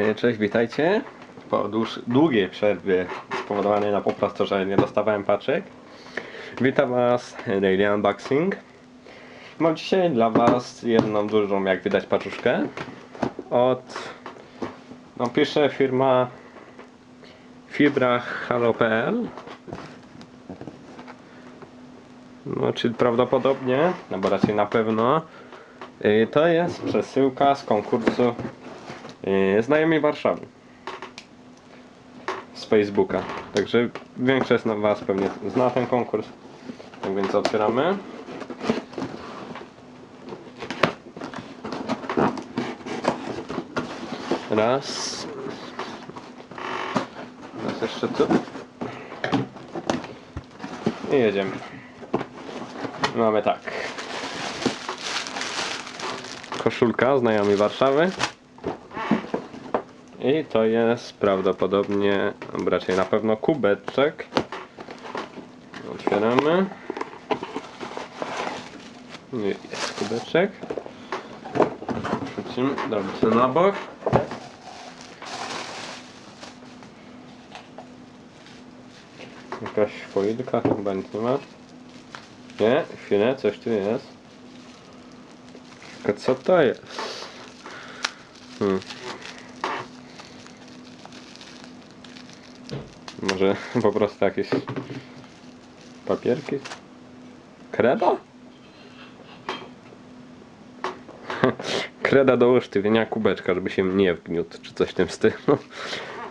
E, Cześć, witajcie. Po dłuż, długiej przerwie spowodowanej na po prostu, że nie dostawałem paczek. Witam Was, Daily Unboxing. Mam dzisiaj dla Was jedną dużą, jak widać, paczuszkę. Od, no pisze firma fibrahalo.pl No, czyli prawdopodobnie, no bo raczej na pewno, y, to jest przesyłka z konkursu Znajomi Warszawy z Facebooka. Także większość z Was pewnie zna ten konkurs. Tak więc otwieramy. Raz. Raz jeszcze tu. I jedziemy. Mamy tak. Koszulka znajomi Warszawy. I to jest prawdopodobnie, raczej na pewno kubeczek. Otwieramy. I Jest kubeczek. Wrzucimy, damy sobie na bok. Jakaś foilka, chyba nic nie ma. Nie, chwilę, coś tu jest. Tylko co to jest? Hmm. Może po prostu jakieś papierki? Kreda? Kreda do usztywienia kubeczka, żeby się nie wgniótł, czy coś w tym stylu.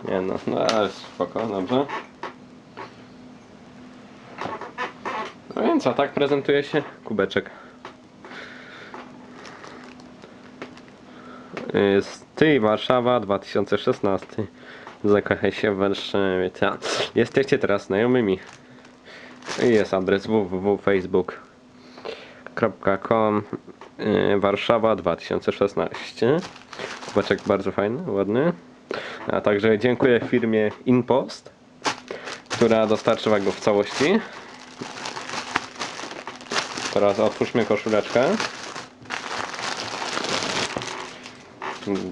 Nie no, no ale spoko, dobrze. No więc a tak prezentuje się kubeczek. Ty Warszawa 2016. Zakochaj się w Warszawie. Ta. Jesteście teraz znajomymi. Jest adres www.facebook.com yy, Warszawa 2016. Kubeczek bardzo fajny, ładny. A także dziękuję firmie InPost, która dostarczyła go w całości. Teraz otwórzmy koszuleczkę.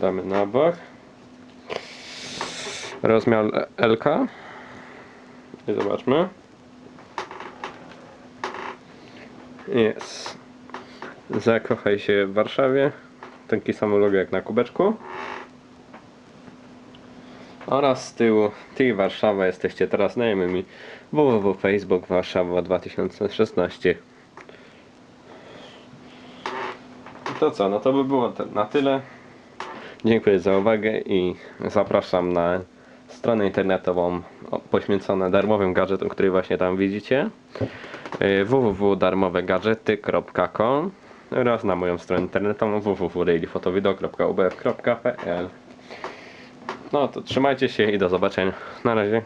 Damy na bok. Rozmiar LK. I zobaczmy. Jest. Zakochaj się w Warszawie. Taki sam logo jak na kubeczku. Oraz z tyłu Ty Warszawa jesteście teraz znajomymi www.facebook Warszawa 2016 To co, no to by było na tyle. Dziękuję za uwagę i zapraszam na stronę internetową poświęconą darmowym gadżetom, który właśnie tam widzicie y, www.darmowegadżety.com oraz na moją stronę internetową www.dailyfotowideo.ubf.pl No to trzymajcie się i do zobaczenia. Na razie.